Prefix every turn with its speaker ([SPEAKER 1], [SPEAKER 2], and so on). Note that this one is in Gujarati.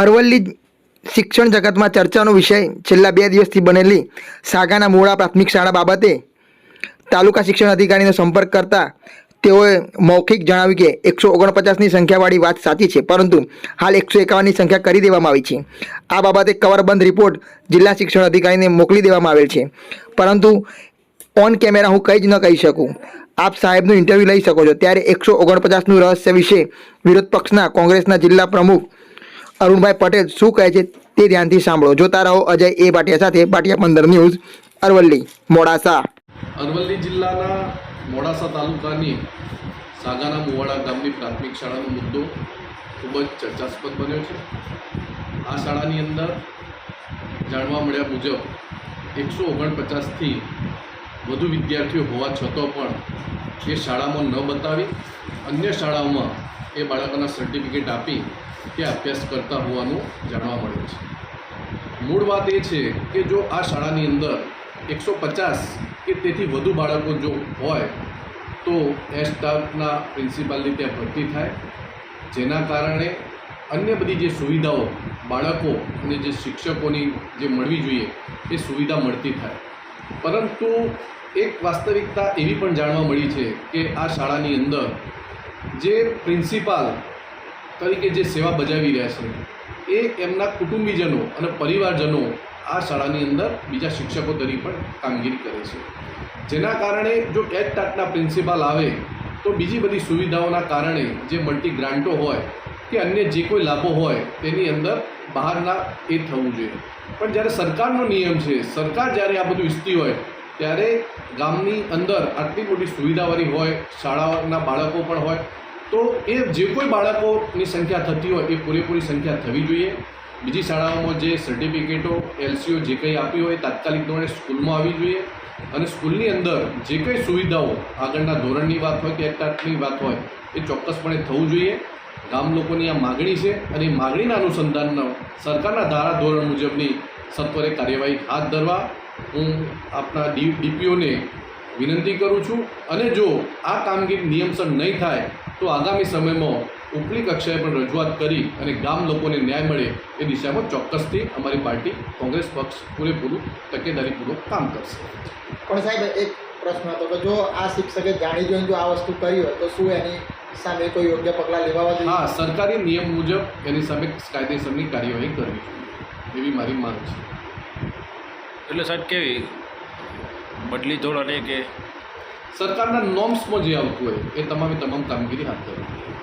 [SPEAKER 1] અરવલ્લી શિક્ષણ જગતમાં ચર્ચાનો વિષય છેલ્લા બે દિવસથી બનેલી સાગાના મોડા પ્રાથમિક શાળા બાબતે તાલુકા શિક્ષણ અધિકારીનો સંપર્ક કરતા તેઓએ મૌખિક જણાવ્યું કે એકસો ઓગણપચાસની સંખ્યાવાળી વાત સાચી છે, પરંતુ હાલ એકસો એકાવનની સંખ્યા કરી દેવામાં આવી છે. આ બાબતે કવરબંધ રિપોર્ટ જિલ્લા શિક્ષણ અધિકારીને મોકલી દેવામાં આવેલ છે. પરંતુ ઓન કેમેરા હું કંઈ જ ન કહી શકું. આપ સાહેબનું ઇન્ટરવ્યૂ લઈ શકો છો. ત્યારે એકસો ઓગણપચાસનું રહસ્ય વિશે વિરોધ પક્ષના કોંગ્રેસના જિલ્લા પ્રમુખ અરુણભાઈ પટેલ શું કહે છે તે ધ્યાનથી સાંભળો. જોતા રહો અજય એ ભાટિયા સાથે ભાટિયા પંદર ન્યૂઝ, અરવલ્લી, મોડાસા.
[SPEAKER 2] અરવલ્લી જિલ્લાના મોડાસા તાલુકાની સાગાના મુવાડા ગામની પ્રાથમિક શાળાનો મુદ્દો ખૂબ જ ચર્ચાસ્પદ બન્યો છે. આ શાળાની અંદર જાણવા મળ્યા મુજબ એકસો ઓગણપચાસથી વધુ વિદ્યાર્થીઓ હોવા છતાં પણ એ શાળામાં ન બતાવી, અન્ય શાળાઓમાં એ બાળકોના સર્ટિફિકેટ આપી કે અભ્યાસ કરતા હોવાનું જાણવા મળે છે. મૂળ વાત એ છે કે જો આ શાળાની અંદર એકસો પચાસ કે તેથી વધુ બાળકો જો હોય, તો એ સ્ટાફના પ્રિન્સિપાલની ત્યાં ભરતી થાય. જેના કારણે અન્ય બધી જે સુવિધાઓ બાળકો અને જે શિક્ષકોની જે મળવી જોઈએ, એ સુવિધા મળતી થાય. પરંતુ એક વાસ્તવિકતા એવી પણ જાણવા મળી છે કે આ શાળાની અંદર જે પ્રિન્સિપાલ તરીકે જે સેવા બજાવી રહ્યા છે, એ એમના કુટુંબીજનો અને પરિવારજનો આ શાળાની અંદર બીજા શિક્ષકો તરીકે પણ કામગીરી કરે છે. જેના કારણે જો એચ ટાટના પ્રિન્સિપાલ આવે, તો બીજી બધી સુવિધાઓના કારણે જે મલ્ટી ગ્રાન્ટો હોય કે અન્ય જે કોઈ લાભો હોય, તેની અંદર બહારના એ થવું જોઈએ. પણ જ્યારે સરકારનો નિયમ છે, સરકાર જ્યારે આ બધું ઈચ્છતી હોય ત્યારે ગામની અંદર આટલી મોટી સુવિધાવાળી હોય, શાળાના બાળકો પણ હોય, તો એ જે કોઈ બાળકોની સંખ્યા થતી હોય, એ પૂરેપૂરી સંખ્યા થવી જોઈએ. બીજી શાળાઓમાં જે સર્ટિફિકેટો એલસીઓ જે કંઈ આપી હોય, તાત્કાલિક ધોરણે સ્કૂલમાં આવી જોઈએ. અને સ્કૂલની અંદર જે કંઈ સુવિધાઓ, આગળના ધોરણની વાત હોય કે એકટાટની વાત હોય, એ ચોક્કસપણે થવું જોઈએ. ગામ લોકોની આ માગણી છે અને માગણીના અનુસંધાનનો સરકારના ધારા ધોરણ મુજબની સત્વરે કાર્યવાહી હાથ ધરવા હું આપણા ડી ડીપીઓને વિનંતી કરું છું અને જો આ કામગીરી નિયમસર નહીં થાય તો આગામી સમયમાં ઉપલી કક્ષાએ પણ રજૂઆત કરી અને ગામ લોકોને ન્યાય મળે એ દિશામાં ચોક્કસથી અમારી પાર્ટી કોંગ્રેસ પક્ષ પૂરેપૂરું તકેદારીપૂર્વક કામ કરશે.
[SPEAKER 3] પણ સાહેબ એક પ્રશ્ન હતો કે જો આ શિક્ષકે જાણી જોઈને જો આ વસ્તુ કરી હોય તો શું એની સામે કોઈ યોગ્ય પગલાં લેવા જોઈએ?
[SPEAKER 2] હા સરકારી નિયમ મુજબ એની સામે કાયદેસરની કાર્યવાહી કરવી જોઈએ એવી મારી માંગ છે.
[SPEAKER 4] એટલે સાહેબ કેવી? બદલી ધોરણે કે?
[SPEAKER 2] સરકારના નોર્મ્સમાં જે આવતું હોય એ તમામે તમામ કામગીરી હાથ ધરવી